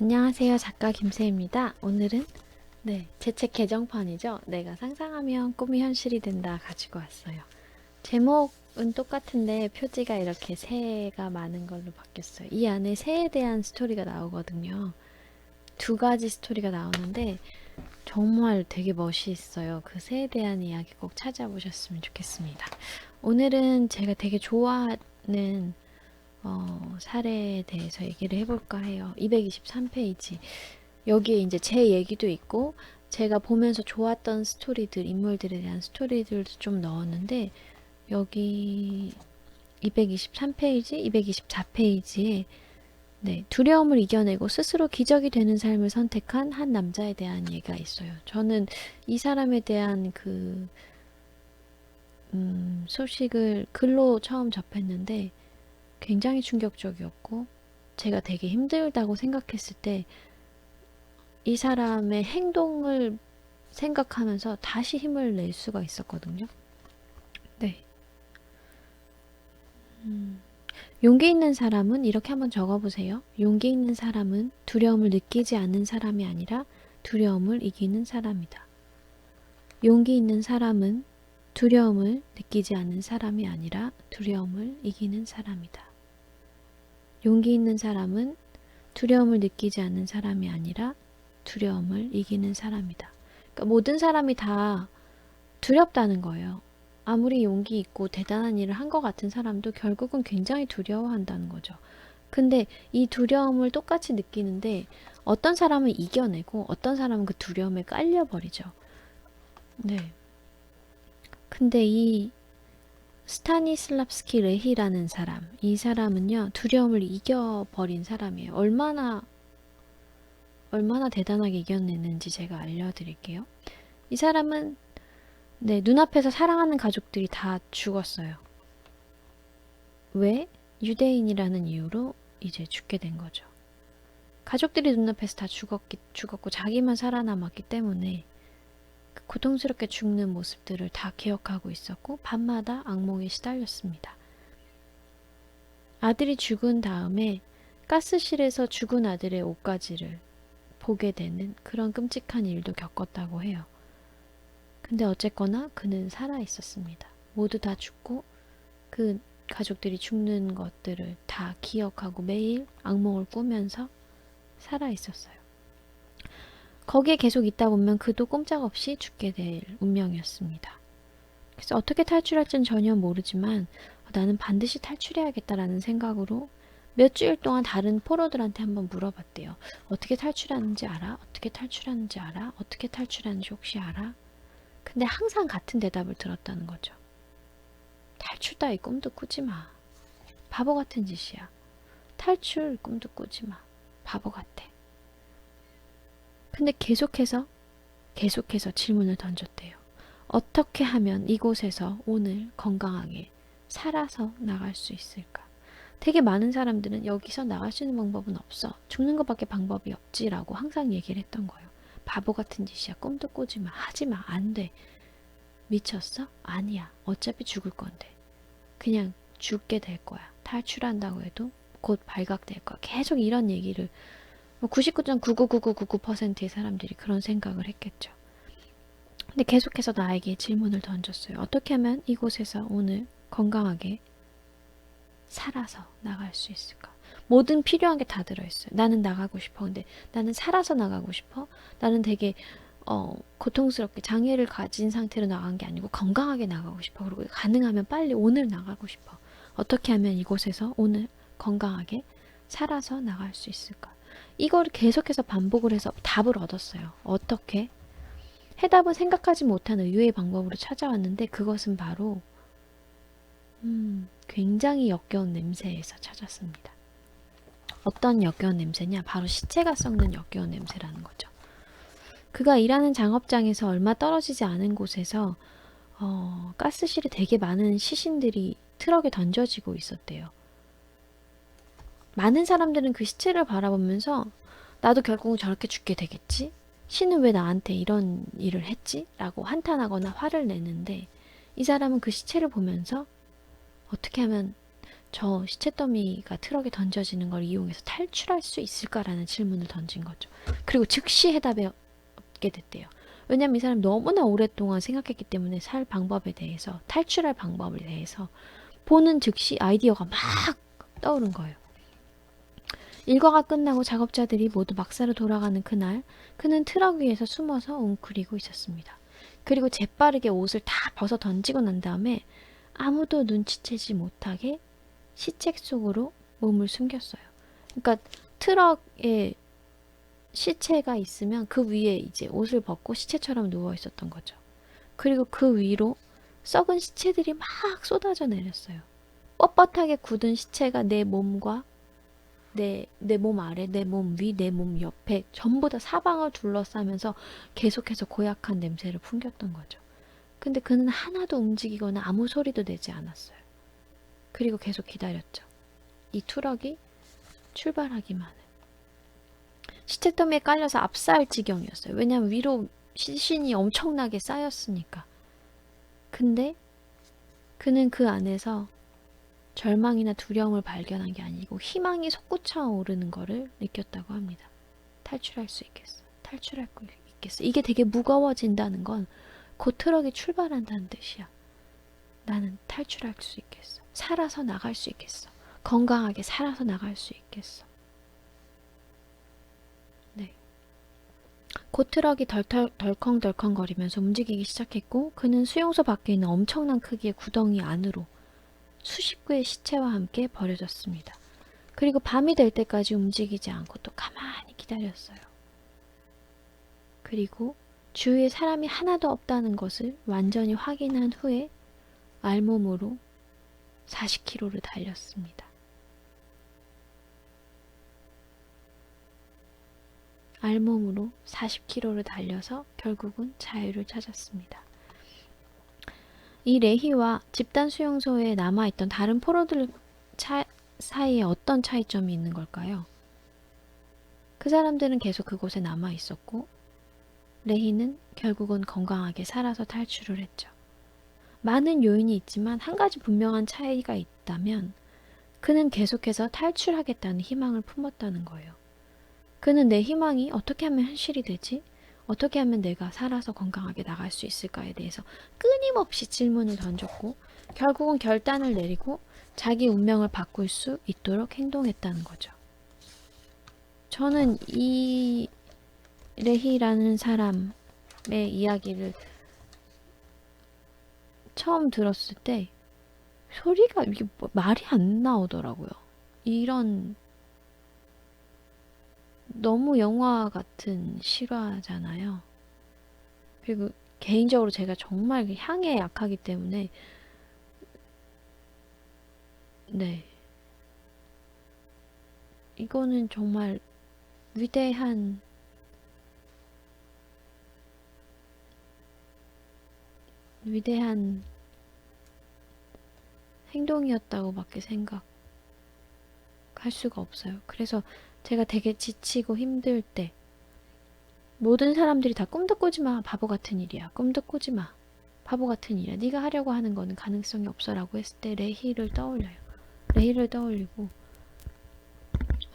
안녕하세요. 작가 김세입니다. 오늘은 네, 제 책 개정판이죠. 내가 상상하면 꿈이 현실이 된다 가지고 왔어요. 제목은 똑같은데 표지가 이렇게 새가 많은 걸로 바뀌었어요. 이 안에 새에 대한 스토리가 나오거든요. 두 가지 스토리가 나오는데 정말 되게 멋있어요. 그 새에 대한 이야기 꼭 찾아보셨으면 좋겠습니다. 오늘은 제가 되게 좋아하는 어, 사례에 대해서 얘기를 해볼까 해요. 223페이지. 여기에 이제 제 얘기도 있고, 제가 보면서 좋았던 스토리들, 인물들에 대한 스토리들도 좀 넣었는데, 여기 223페이지, 224페이지에 네, 두려움을 이겨내고 스스로 기적이 되는 삶을 선택한 한 남자에 대한 얘기가 있어요. 저는 이 사람에 대한 그, 음, 소식을 글로 처음 접했는데, 굉장히 충격적이었고 제가 되게 힘들다고 생각했을 때 이 사람의 행동을 생각하면서 다시 힘을 낼 수가 있었거든요. 네. 음, 용기 있는 사람은 이렇게 한번 적어보세요. 용기 있는 사람은 두려움을 느끼지 않는 사람이 아니라 두려움을 이기는 사람이다. 용기 있는 사람은 두려움을 느끼지 않는 사람이 아니라 두려움을 이기는 사람이다. 용기 있는 사람은 두려움을 느끼지 않는 사람이 아니라 두려움을 이기는 사람이다. 그러니까 모든 사람이 다 두렵다는 거예요. 아무리 용기 있고 대단한 일을 한 것 같은 사람도 결국은 굉장히 두려워한다는 거죠. 근데 이 두려움을 똑같이 느끼는데 어떤 사람은 이겨내고 어떤 사람은 그 두려움에 깔려버리죠. 네. 근데 이 스타니슬랍스키 레히라는 사람, 이 사람은요, 두려움을 이겨버린 사람이에요. 얼마나, 얼마나 대단하게 이겨내는지 제가 알려드릴게요. 이 사람은, 네, 눈앞에서 사랑하는 가족들이 다 죽었어요. 왜? 유대인이라는 이유로 이제 죽게 된 거죠. 가족들이 눈앞에서 다 죽었기, 죽었고 자기만 살아남았기 때문에 그 고통스럽게 죽는 모습들을 다 기억하고 있었고 밤마다 악몽에 시달렸습니다. 아들이 죽은 다음에 가스실에서 죽은 아들의 옷가지를 보게 되는 그런 끔찍한 일도 겪었다고 해요. 근데 어쨌거나 그는 살아 있었습니다. 모두 다 죽고 그 가족들이 죽는 것들을 다 기억하고 매일 악몽을 꾸면서 살아 있었어요. 거기에 계속 있다 보면 그도 꼼짝없이 죽게 될 운명이었습니다. 그래서 어떻게 탈출할지는 전혀 모르지만 나는 반드시 탈출해야겠다라는 생각으로 몇 주일 동안 다른 포로들한테 한번 물어봤대요. 어떻게 탈출하는지 알아? 어떻게 탈출하는지 알아? 어떻게 탈출하는지 혹시 알아? 근데 항상 같은 대답을 들었다는 거죠. 탈출 따위 꿈도 꾸지 마. 바보 같은 짓이야. 탈출 꿈도 꾸지 마. 바보 같아. 근데 계속해서 계속해서 질문을 던졌대요. 어떻게 하면 이곳에서 오늘 건강하게 살아서 나갈 수 있을까? 되게 많은 사람들은 여기서 나갈 수 있는 방법은 없어. 죽는 것밖에 방법이 없지라고 항상 얘기를 했던 거예요. 바보 같은 짓이야. 꿈도 꾸지 마. 하지 마. 안 돼. 미쳤어? 아니야. 어차피 죽을 건데. 그냥 죽게 될 거야. 탈출한다고 해도 곧 발각될 거야. 계속 이런 얘기를 99.99999%의 사람들이 그런 생각을 했겠죠. 근데 계속해서 나에게 질문을 던졌어요. 어떻게 하면 이곳에서 오늘 건강하게 살아서 나갈 수 있을까? 모든 필요한 게 다 들어있어요. 나는 나가고 싶어. 근데 나는 살아서 나가고 싶어. 나는 되게 어, 고통스럽게 장애를 가진 상태로 나간 게 아니고 건강하게 나가고 싶어. 그리고 가능하면 빨리 오늘 나가고 싶어. 어떻게 하면 이곳에서 오늘 건강하게 살아서 나갈 수 있을까? 이걸 계속해서 반복을 해서 답을 얻었어요. 어떻게? 해답은 생각하지 못한 의외의 방법으로 찾아왔는데 그것은 바로 음, 굉장히 역겨운 냄새에서 찾았습니다. 어떤 역겨운 냄새냐? 바로 시체가 썩는 역겨운 냄새라는 거죠. 그가 일하는 장업장에서 얼마 떨어지지 않은 곳에서 어, 가스실에 되게 많은 시신들이 트럭에 던져지고 있었대요. 많은 사람들은 그 시체를 바라보면서 나도 결국은 저렇게 죽게 되겠지? 신은 왜 나한테 이런 일을 했지? 라고 한탄하거나 화를 내는데 이 사람은 그 시체를 보면서 어떻게 하면 저 시체 더미가 트럭에 던져지는 걸 이용해서 탈출할 수 있을까라는 질문을 던진 거죠. 그리고 즉시 해답이 얻게 됐대요. 왜냐면 이 사람 너무나 오랫동안 생각했기 때문에 살 방법에 대해서 탈출할 방법에 대해서 보는 즉시 아이디어가 막 떠오른 거예요. 일과가 끝나고 작업자들이 모두 막사로 돌아가는 그날 그는 트럭 위에서 숨어서 웅크리고 있었습니다. 그리고 재빠르게 옷을 다 벗어 던지고 난 다음에 아무도 눈치채지 못하게 시체 속으로 몸을 숨겼어요. 그러니까 트럭에 시체가 있으면 그 위에 이제 옷을 벗고 시체처럼 누워 있었던 거죠. 그리고 그 위로 썩은 시체들이 막 쏟아져 내렸어요. 뻣뻣하게 굳은 시체가 내 몸과 내, 내 몸 아래, 내 몸 위, 내 몸 옆에 전부 다 사방을 둘러싸면서 계속해서 고약한 냄새를 풍겼던 거죠. 근데 그는 하나도 움직이거나 아무 소리도 내지 않았어요. 그리고 계속 기다렸죠. 이 트럭이 출발하기만을. 시체 더미에 깔려서 압사할 지경이었어요. 왜냐하면 위로 시신이 엄청나게 쌓였으니까. 근데 그는 그 안에서 절망이나 두려움을 발견한 게 아니고 희망이 솟구쳐 오르는 거를 느꼈다고 합니다. 탈출할 수 있겠어. 탈출할 수 있겠어. 이게 되게 무거워진다는 건 곧 트럭이 출발한다는 뜻이야. 나는 탈출할 수 있겠어. 살아서 나갈 수 있겠어. 건강하게 살아서 나갈 수 있겠어. 네. 곧 트럭이 덜덜, 덜컹덜컹거리면서 움직이기 시작했고 그는 수용소 밖에 있는 엄청난 크기의 구덩이 안으로 수십 구의 시체와 함께 버려졌습니다. 그리고 밤이 될 때까지 움직이지 않고 또 가만히 기다렸어요. 그리고 주위에 사람이 하나도 없다는 것을 완전히 확인한 후에 알몸으로 40km를 달렸습니다. 알몸으로 40km를 달려서 결국은 자유를 찾았습니다. 이 레히와 집단 수용소에 남아있던 다른 포로들 차, 사이에 어떤 차이점이 있는 걸까요? 그 사람들은 계속 그곳에 남아 있었고, 레히는 결국은 건강하게 살아서 탈출을 했죠. 많은 요인이 있지만 한 가지 분명한 차이가 있다면 그는 계속해서 탈출하겠다는 희망을 품었다는 거예요. 그는 내 희망이 어떻게 하면 현실이 되지? 어떻게 하면 내가 살아서 건강하게 나갈 수 있을까에 대해서 끊임없이 질문을 던졌고 결국은 결단을 내리고 자기 운명을 바꿀 수 있도록 행동했다는 거죠. 저는 이 레히라는 사람의 이야기를 처음 들었을 때 소리가 이게 뭐 말이 안 나오더라고요. 이런 너무 영화 같은 실화잖아요. 그리고 개인적으로 제가 정말 그 향에 약하기 때문에 네. 이거는 정말 위대한 위대한 행동이었다고밖에 생각할 수가 없어요. 그래서 제가 되게 지치고 힘들 때 모든 사람들이 다 꿈도 꾸지 마. 바보 같은 일이야. 꿈도 꾸지 마. 바보 같은 일이야. 네가 하려고 하는 거는 가능성이 없어라고 했을 때 레히를 떠올려요. 레히를 떠올리고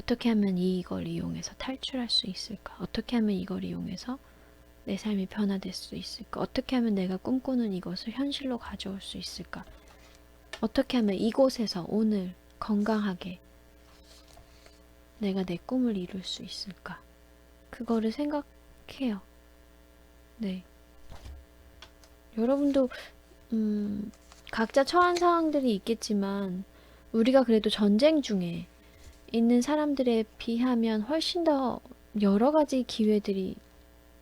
어떻게 하면 이걸 이용해서 탈출할 수 있을까? 어떻게 하면 이걸 이용해서 내 삶이 변화될 수 있을까? 어떻게 하면 내가 꿈꾸는 이것을 현실로 가져올 수 있을까? 어떻게 하면 이곳에서 오늘 건강하게 내가 내 꿈을 이룰 수 있을까? 그거를 생각해요. 네. 여러분도, 음, 각자 처한 상황들이 있겠지만, 우리가 그래도 전쟁 중에 있는 사람들에 비하면 훨씬 더 여러 가지 기회들이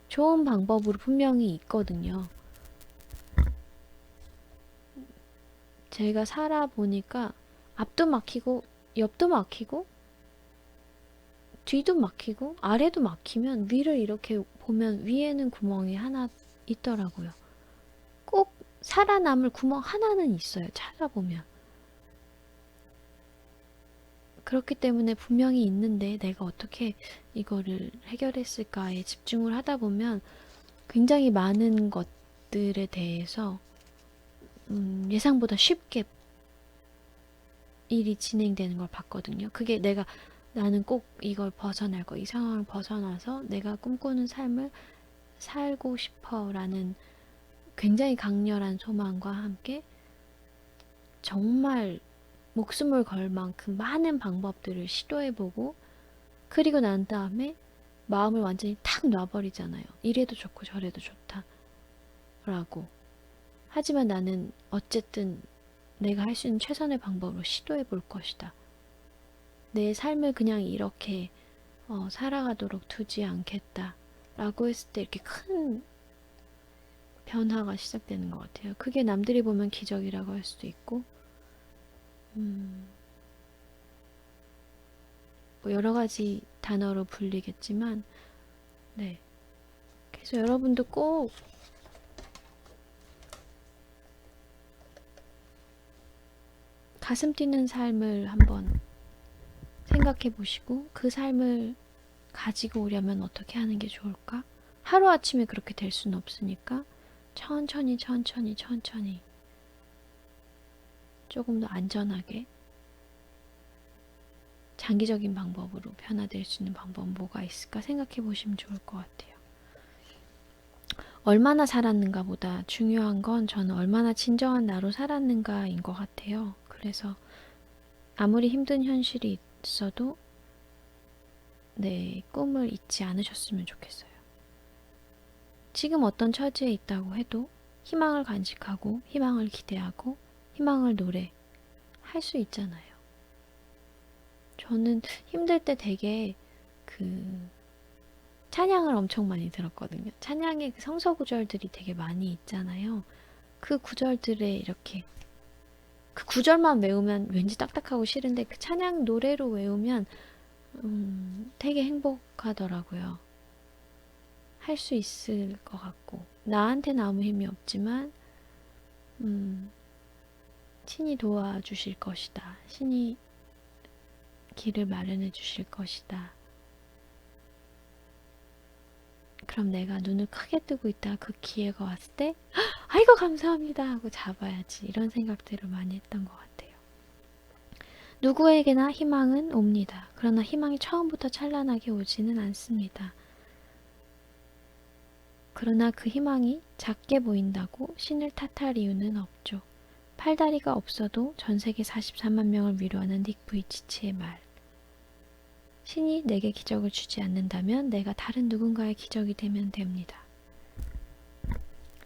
좋은 방법으로 분명히 있거든요. 제가 살아보니까 앞도 막히고 옆도 막히고 뒤도 막히고 아래도 막히면 위를 이렇게 보면 위에는 구멍이 하나 있더라고요. 꼭 살아남을 구멍 하나는 있어요. 찾아보면. 그렇기 때문에 분명히 있는데 내가 어떻게 이거를 해결했을까에 집중을 하다 보면 굉장히 많은 것들에 대해서 음, 예상보다 쉽게 일이 진행되는 걸 봤거든요. 그게 내가 나는 꼭 이걸 벗어날 거, 이 상황을 벗어나서 내가 꿈꾸는 삶을 살고 싶어 라는 굉장히 강렬한 소망과 함께 정말 목숨을 걸 만큼 많은 방법들을 시도해보고 그리고 난 다음에 마음을 완전히 탁 놔버리잖아요. 이래도 좋고 저래도 좋다. 라고. 하지만 나는 어쨌든 내가 할 수 있는 최선의 방법으로 시도해 볼 것이다. 내 삶을 그냥 이렇게 어, 살아가도록 두지 않겠다. 라고 했을 때 이렇게 큰 변화가 시작되는 것 같아요. 그게 남들이 보면 기적이라고 할 수도 있고, 음, 뭐 여러 가지 단어로 불리겠지만, 네. 그래서 여러분도 꼭 가슴 뛰는 삶을 한번 생각해 보시고 그 삶을 가지고 오려면 어떻게 하는 게 좋을까? 하루아침에 그렇게 될 수는 없으니까 천천히 천천히 천천히 조금 더 안전하게 장기적인 방법으로 변화될 수 있는 방법은 뭐가 있을까 생각해 보시면 좋을 것 같아요. 얼마나 살았는가 보다 중요한 건 저는 얼마나 진정한 나로 살았는가인 것 같아요. 그래서 아무리 힘든 현실이 있어도 내 꿈을 잊지 않으셨으면 좋겠어요. 지금 어떤 처지에 있다고 해도 희망을 간직하고 희망을 기대하고 희망을 노래 할 수 있잖아요. 저는 힘들 때 되게 그 찬양을 엄청 많이 들었거든요. 찬양의 그 성서 구절들이 되게 많이 있잖아요. 그 구절들에 이렇게 그 구절만 외우면 왠지 딱딱하고 싫은데 그 찬양 노래로 외우면 음, 되게 행복하더라고요. 할 수 있을 것 같고 나한테는 아무 힘이 없지만 음, 신이 도와주실 것이다. 신이 길을 마련해 주실 것이다. 그럼 내가 눈을 크게 뜨고 있다가 그 기회가 왔을 때 아이고 감사합니다 하고 잡아야지 이런 생각들을 많이 했던 것 같아요. 누구에게나 희망은 옵니다. 그러나 희망이 처음부터 찬란하게 오지는 않습니다. 그러나 그 희망이 작게 보인다고 신을 탓할 이유는 없죠. 팔다리가 없어도 전 세계 44만 명을 위로하는 닉 부이치치의 말. 신이 내게 기적을 주지 않는다면 내가 다른 누군가의 기적이 되면 됩니다.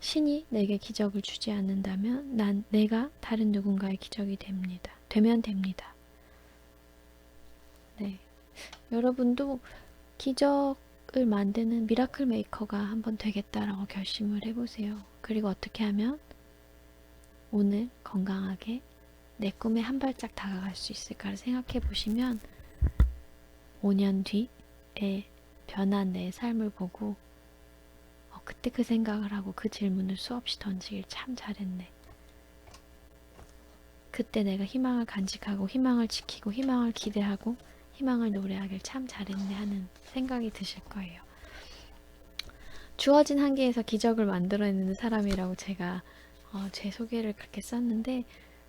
신이 내게 기적을 주지 않는다면 난 내가 다른 누군가의 기적이 됩니다. 되면 됩니다. 네. 여러분도 기적을 만드는 미라클 메이커가 한번 되겠다라고 결심을 해보세요. 그리고 어떻게 하면 오늘 건강하게 내 꿈에 한 발짝 다가갈 수 있을까를 생각해 보시면 5년 뒤에 변한 내 삶을 보고 어, 그때 그 생각을 하고 그 질문을 수없이 던지길 참 잘했네. 그때 내가 희망을 간직하고 희망을 지키고 희망을 기대하고 희망을 노래하길 참 잘했네 하는 생각이 드실 거예요. 주어진 한계에서 기적을 만들어내는 사람이라고 제가 어, 제 소개를 그렇게 썼는데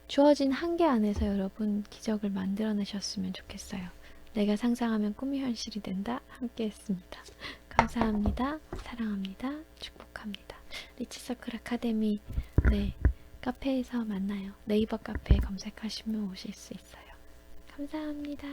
주어진 한계 안에서 여러분 기적을 만들어내셨으면 좋겠어요. 내가 상상하면 꿈이 현실이 된다. 함께 했습니다. 감사합니다. 사랑합니다. 축복합니다. 리치서클 아카데미 네 카페에서 만나요. 네이버 카페 검색하시면 오실 수 있어요. 감사합니다.